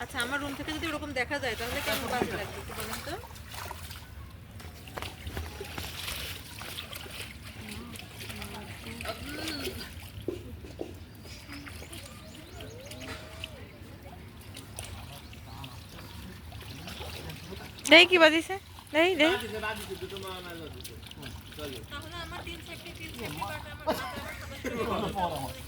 আচ্ছা আমার রুম থেকে যদি ওরকম দেখা যায় তাহলে কেমন বাজে লাগবে একটু বলেন তো? দেই কি বাজিছে? দেই দেই। তাহলে আমার তিন সেফটি তিন সেফটি কার্ড আমার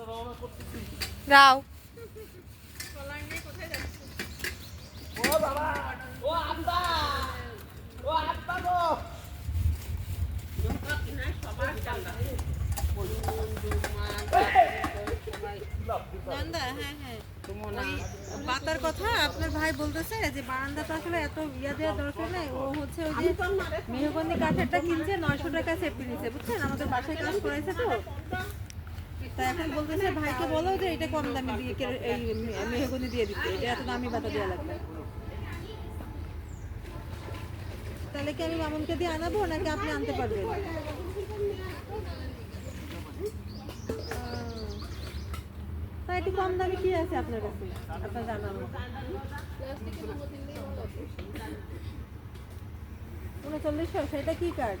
আমরা রওনা করতেছি যাও কলার নিয়ে কোথায় যাচ্ছে ও বাবা ও আব্বা ও আব্বা গো নন্দা হ্যাঁ হ্যাঁ। পাতার কথা আপনার ভাই বলতেছে যে বারান্দাটা আসলে এত ইয়া দেওয়ার দরকার নেই। ও হচ্ছে ওই যে মেহগনি কাঠেরটা কিনছে, নয়শো টাকা সেফটি নিচ্ছে বুঝছেন? আমাদের বাসায় কাজ করাইছে তো। তা এখন বলতেছে, ভাইকে বলো যে এটা কম দামে দিয়ে এই মেহগনি দিয়ে দিতে এটা এত দামি পাতা দেওয়া লাগবে। তাহলে কি আমি মামুনকে দিয়ে আনাবো, নাকি আপনি আনতে পারবেন? তা একটু কম দামে কি আছে আপনার কাছে? আপনার মতো। উনচল্লিশশো, সেটা কি কার্ড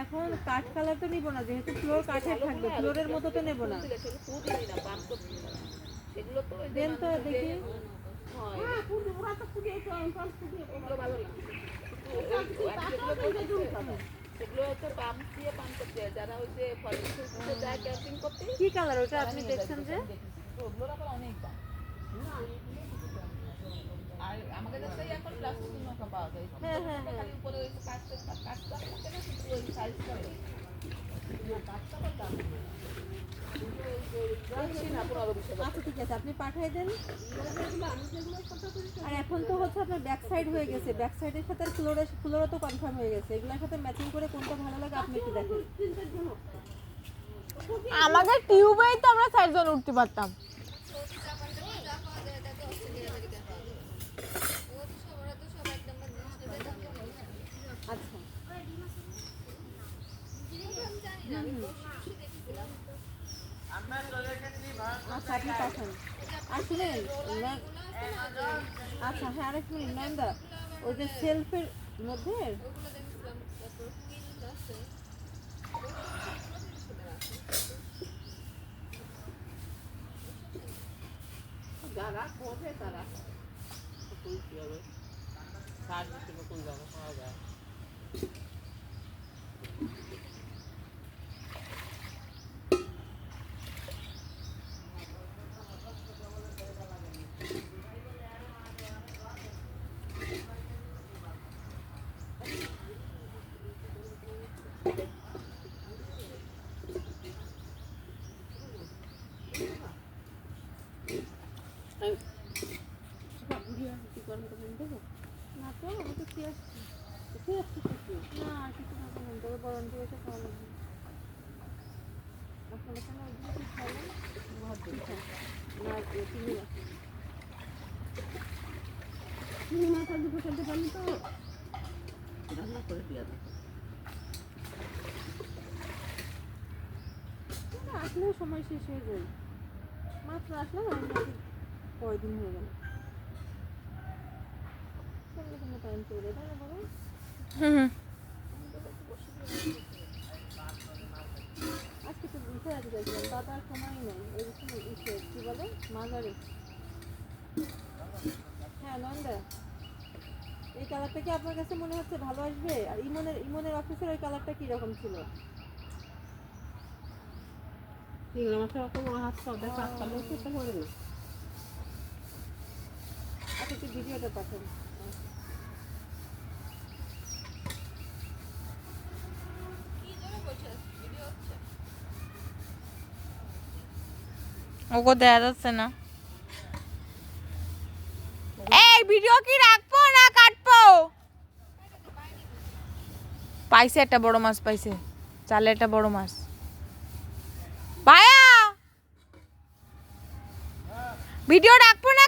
এখন কাঠ কালার তো নিব না, যেহেতু ফ্লোর কাঠের থাকবে ফ্লোরের মতো তো নেব না। দেন তো দেখি। কি কালার? ওটা আপনি দেখছেন যে? অনেক দাম আর আমাদের কাছে এখন প্লাস্টিক নৌকা আচ্ছা আপনি পাঠিয়ে আর এখন তো হচ্ছে আপনার ব্যাক সাইড হয়ে গেছে। ব্যাক সাইডের সাথে তো কনফার্ম হয়ে গেছে। এগুলোর সাথে ম্যাচিং করে কোনটা ভালো লাগে আপনি দেখেন। আমাদের টিউবেই তো আমরা চারজন উঠতে পারতাম। আচ্ছা আপনি আর শুনেন আচ্ছা হ্যাঁ আরেক মিনিট নন্দা ওই যে সেলফের মধ্যে যারা খোঁজে তারা তুলতে হবে সার কোন জায়গা পাওয়া যায় না তো আমি তো খেয়ে আসছি খেয়ে আসছি আন্টি বসে খাওয়া লাগবে আপনার এখানে ওইদিকে কি খাওয়ালেন ভাত পিঠা না এ চিনি তুমি মাথা দুটো খেলতে পারলি তো রান্না করে দিয়ে আসলেও সময় শেষ হয়ে যায় মাত্র নাকি কয়দিন হয়ে গেল? টাইম তাই না বলো হুম। আজকে বুঝতে চাইছিলাম দাদার সময় নেই কি বলে মাজারে হ্যাঁ নন্দা এই কালারটা কি আপনার কাছে মনে হচ্ছে ভালো আসবে আর ইমনের ইমনের অফিসের ওই কালারটা কি রকম ছিল চিংড়ি মাছের অত বড় হাত পাও দেখ চেষ্টা করে না আচ্ছা একটু ভিডিওটা পাঠান ওকে দেখা যাচ্ছে না। এই ভিডিও কি রাখব না কাটবো? পাইছে একটা বড় মাছ, পাইছে। চালে একটা বড় মাছ। ভাইয়া! ভিডিও রাখব না